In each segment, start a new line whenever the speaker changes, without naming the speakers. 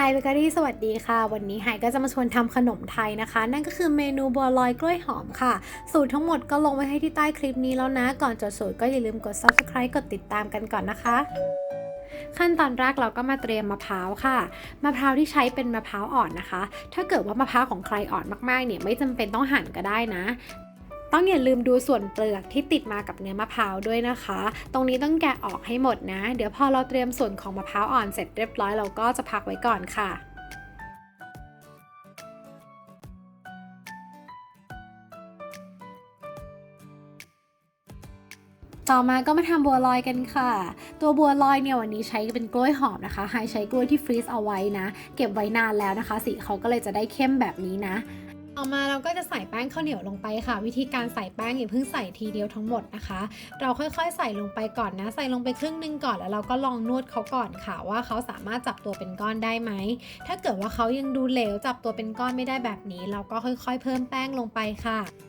ไฮเบเกอรี่สวัสดีค่ะ วันนี้ไฮก็จะมาชวนทำขนมไทยนะคะ นั่นก็คือเมนูบัวลอยกล้วยหอมค่ะ สูตรทั้งหมดก็ลงไว้ให้ที่ใต้คลิปนี้แล้วนะ ก่อนจดสูตรก็อย่าลืมกด subscribe กดติดตามกันก่อนนะคะขั้นตอนแรกเราก็มาเตรียมมะพร้าวค่ะ มะพร้าวที่ใช้เป็นมะพร้าวอ่อนนะคะ ถ้าเกิดว่ามะพร้าวของใครอ่อนมากๆเนี่ยไม่จำเป็นต้องหั่นก็ได้นะ ต้องอย่าลืมดูส่วนเปลือกที่ติดมากับเนื้อมะพร้าวด้วยนะคะ ตรงนี้ต้องแกะออกให้หมดนะ เดี๋ยวพอเราเตรียมส่วนของมะพร้าวอ่อนเสร็จเรียบร้อยเราก็จะพักไว้ก่อนค่ะต่อมาก็มาทำบัวลอยกันค่ะ ตัวบัวลอยเนี่ยวันนี้ใช้เป็นกล้วยหอมนะคะไฮใช้กล้วยที่ฟรีซเอาไว้นะ เก็บไว้นานแล้วนะคะ สีเขาก็เลยจะได้เข้มแบบนี้นะ ต่อมาเราก็จะใส่แป้งข้าวเหนียวลงไปค่ะ วิธีการใส่แป้งอย่าเพิ่งใส่ทีเดียวทั้งหมดนะคะ เราค่อยๆ ใส่ลงไปก่อนนะ ใส่ลงไปครึ่งหนึงก่อนแล้วเราก็ลองนวดเขาก่อนค่ะ ว่าเขาสามารถจับตัวเป็นก้อนได้ไหม ถ้าเกิดว่าเขายังดูเหลวจับตัวเป็นก้อนไม่ได้แบบนี้ เราก็ค่อยๆ เพิ่มแป้งลงไปค่ะ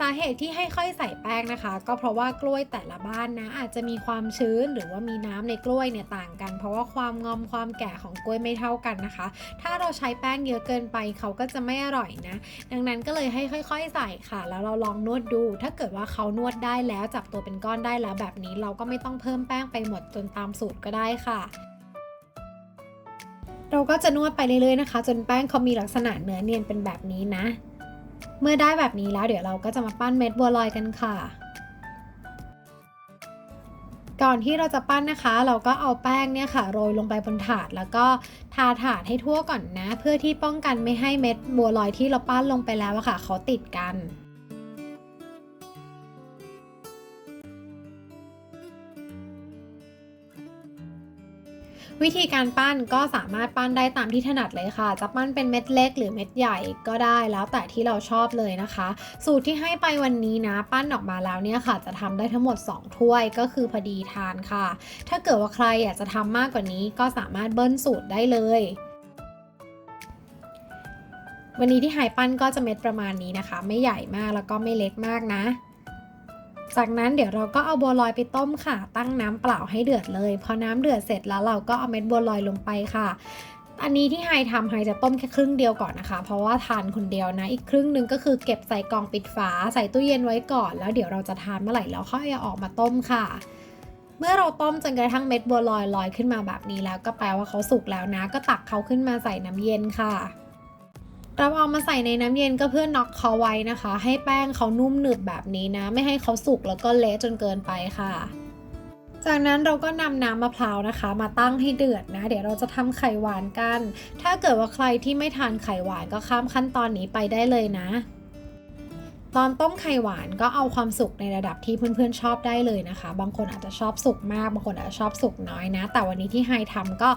สาเหตุที่ให้ค่อยใส่แป้งนะคะ ก็เพราะว่ากล้วยแต่ละบ้านนะ อาจจะมีความชื้นหรือว่ามีน้ำในกล้วยเนี่ยต่างกัน เพราะว่าความงอมความแก่ของกล้วยไม่เท่ากันนะคะ ถ้าเราใช้แป้งเยอะเกินไปเขาก็จะไม่อร่อยนะ ดังนั้นก็เลยให้ค่อย ๆ ใส่ค่ะ แล้วเราลองนวดดู ถ้าเกิดว่าเขานวดได้แล้วจับตัวเป็นก้อนได้แล้วแบบนี้ เราก็ไม่ต้องเพิ่มแป้งไปหมดจนตามสูตรก็ได้ค่ะเราก็จะนวดไปเรื่อยๆนะคะ จนแป้งเขามีลักษณะเนื้อเนียนเป็นแบบนี้นะ เมื่อได้แบบนี้แล้วเดี๋ยวเราก็จะมาปั้นเม็ดบัวลอยกันค่ะ ก่อนที่เราจะปั้นนะคะ เราก็เอาแป้งเนี่ยค่ะโรยลงไปบนถาด แล้วก็ทาถาดให้ทั่วก่อนนะ เพื่อที่ป้องกันไม่ให้เม็ดบัวลอยที่เราปั้นลงไปแล้วอะค่ะเขาติดกัน วิธีการปั้นก็สามารถปั้นได้ตามที่ถนัดเลยค่ะ จะปั้นเป็นเม็ดเล็กหรือเม็ดใหญ่ก็ได้แล้วแต่ที่เราชอบเลยนะคะ สูตรที่ให้ไปวันนี้นะ ปั้นออกมาแล้วเนี่ยค่ะ จะทำได้ทั้งหมด 2 ถ้วยก็คือพอดีทานค่ะ ถ้าเกิดว่าใครอยากจะทำมากกว่านี้ก็สามารถเบิ้ลสูตรได้เลยวันนี้ที่ไฮปั้นก็จะเม็ดประมาณนี้นะคะ ไม่ใหญ่มากแล้วก็ไม่เล็กมากนะ จากนั้นเดี๋ยวเราก็เอาบัวลอยไปต้มค่ะ ตั้งน้ำเปล่าให้เดือดเลย พอน้ำเดือดเสร็จแล้วเราก็เอาเม็ดบัวลอยลงไปค่ะ อันนี้ที่ไฮทำไฮจะต้มแค่ครึ่งเดียวก่อนนะคะ เพราะว่าทานคนเดียวนะ อีกครึ่งหนึ่งก็คือเก็บใส่กล่องปิดฝา ใส่ตู้เย็นไว้ก่อน แล้วเดี๋ยวเราจะทานเมื่อไหร่แล้วค่อยเอาออกมาต้มค่ะ เมื่อเราต้มจนกระทั่งเม็ดบัวลอยลอยขึ้นมาแบบนี้แล้วก็แปลว่าเขาสุกแล้วนะ ก็ตักเขาขึ้นมาใส่น้ำเย็นค่ะ เราเอามาใส่ในน้ำเย็นก็เพื่อน็อกเขาไว้นะคะ ให้แป้งเขานุ่มหนึบแบบนี้นะ ไม่ให้เขาสุกแล้วก็เละจนเกินไปค่ะ จากนั้นเราก็นำน้ำมะพร้าวนะคะ มาตั้งให้เดือดนะ เดี๋ยวเราจะทำไข่หวานกัน ถ้าเกิดว่าใครที่ไม่ทานไข่หวานก็ข้ามขั้นตอนนี้ไปได้เลยนะ ตอนต้มไข่หวานก็เอาความสุกในระดับที่เพื่อนๆชอบได้เลยนะคะ บางคนอาจจะชอบสุกมาก บางคนอาจจะชอบสุกน้อยนะ แต่วันนี้ที่ไฮทำก็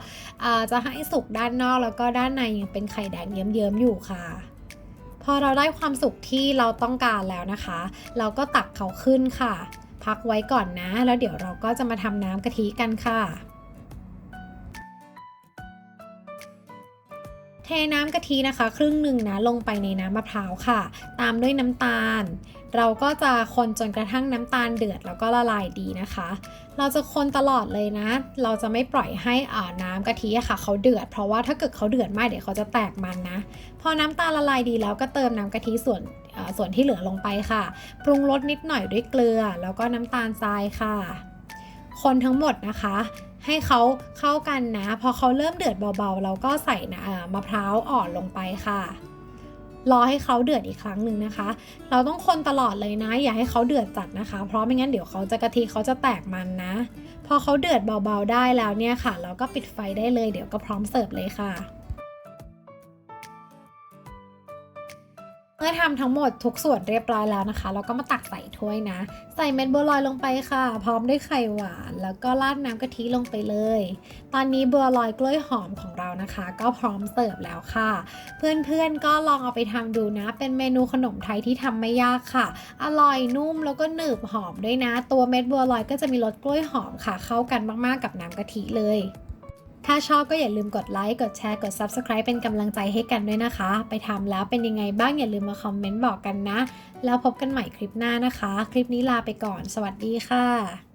จะให้สุกด้านนอกแล้วก็ด้านในยังเป็นไข่แดงเยิ้มๆอยู่ค่ะพอเราได้ความสุกที่เราต้องการแล้วนะคะ เราก็ตักเขาขึ้นค่ะ พักไว้ก่อนนะ แล้วเดี๋ยวเราก็จะมาทำน้ำกะทิกันค่ะ เทน้ำกะทินะคะ ครึ่งหนึ่งนะลงไปในน้ำมะพร้าวค่ะ ตามด้วยน้ำตาล เราก็จะคนจนกระทั่งน้ำตาลเดือดแล้วก็ละลายดีนะคะ เราจะคนตลอดเลยนะ เราจะไม่ปล่อยให้อ่าน้ำกะทิค่ะ เขาเดือด เพราะว่าถ้าเกิดเขาเดือดมากเดี๋ยวเขาจะแตกมันนะ พอน้ำตาลละลายดีแล้วก็เติมน้ำกะทิส่วนส่วนที่เหลือลงไปค่ะ ปรุงรสนิดหน่อยด้วยเกลือ แล้วก็น้ำตาลทรายค่ะ คนทั้งหมดนะคะ ให้เขาเข้ากันนะ พอเขาเริ่มเดือดเบาๆ เราก็ใส่นะมะพร้าวอ่อนลงไปค่ะ รอให้เขาเดือดอีกครั้งหนึ่งนะคะ เราต้องคนตลอดเลยนะ อย่าให้เขาเดือดจัดนะคะ เพราะไม่งั้นเดี๋ยวเขาจะกะทิเขาจะแตกมันนะ พอเขาเดือดเบาๆได้แล้วเนี่ยค่ะ เราก็ปิดไฟได้เลย เดี๋ยวก็พร้อมเสิร์ฟเลยค่ะ เมื่อทำทั้งหมดทุกส่วนเรียบร้อยแล้วนะคะ เราก็มาตักใส่ถ้วยนะ ใส่เม็ดบัวลอยลงไปค่ะ พร้อมด้วยไข่หวาน แล้วก็ราดน้ำกะทิลงไปเลย ตอนนี้บัวลอยกล้วยหอมของเรานะคะ ก็พร้อมเสิร์ฟแล้วค่ะ เพื่อนๆก็ลองเอาไปทำดูนะ เป็นเมนูขนมไทยที่ทำไม่ยากค่ะ อร่อยนุ่มแล้วก็หนึบหอมด้วยนะ ตัวเม็ดบัวลอยก็จะมีรสกล้วยหอมค่ะ เข้ากันมากๆกับน้ำกะทิเลย ถ้าชอบก็อย่าลืมกดไลค์กดแชร์กด Subscribe เป็นกำลังใจให้กันด้วยนะคะ ไปทำแล้วเป็นยังไงบ้างอย่าลืมมาคอมเมนต์บอกกันนะ แล้วพบกันใหม่คลิปหน้านะคะ คลิปนี้ลาไปก่อน สวัสดีค่ะ